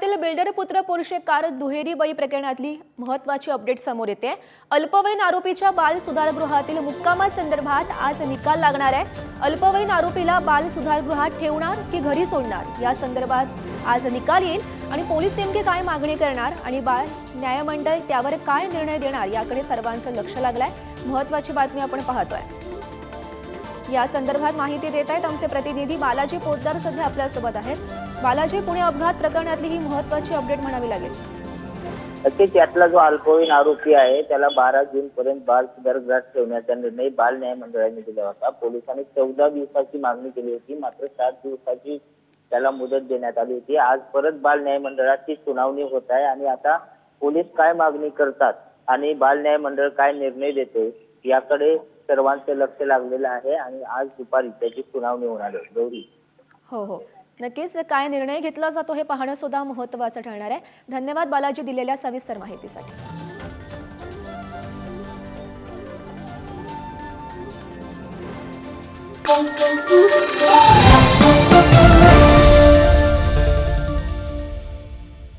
पुण्यातील बिल्डर पुत्र Porsche car दुहेरी बळी प्रकरणातली महत्वाची अपडेट समोर येते. अल्पवयीन आरोपीच्या बाल सुधारगृहातील मुक्कामासंदर्भात आज निकाल लागणार आहे. अल्पवयीन आरोपीला बाल सुधारगृहात ठेवणार की घरी सोडणार? या संदर्भात आज निकाल येईल आणि पोलीस नेमकी काय मागणी करणार आणि बाळ न्यायमंडळ त्यावर काय निर्णय देणार याकडे सर्वांचं लक्ष लागलंय. महत्वाची बातमी आपण पाहतोय. या संदर्भात माहिती देत आहेत आमचे प्रतिनिधी बालाजी पोतदार सध्या आपल्यासोबत आहेत. बालाजी पुणे अपघात प्रकरणातली ही महत्वाची अपडेट म्हणावी लागेल. नक्कीच यातला जो अल्पवयीन आरोपी आहे त्याला बारा जून पर्यंत बाल सुधारगृहात ठेवण्याचा निर्णय बाल न्याय मंडळाने दिला होता. पोलिसांनी चौदा दिवसाची मागणी केली होती मात्र सात दिवसाची त्याला मुदत देण्यात आली होती. आज परत बाल न्याय मंडळाची सुनावणी होत आहे आणि आता पोलीस काय मागणी करतात आणि बाल न्याय मंडळ काय निर्णय देते याकडे सर्वांचं लक्ष लागलेलं आहे आणि आज दुपारी त्याची सुनावणी होणार आहे. गौरी. हो हो. नक्कीच काय निर्णय घेतला जातो हे पाहणं सुद्धा महत्वाचं ठरणार आहे. धन्यवाद बालाजी दिलेल्या सविस्तर माहितीसाठी. Thank you.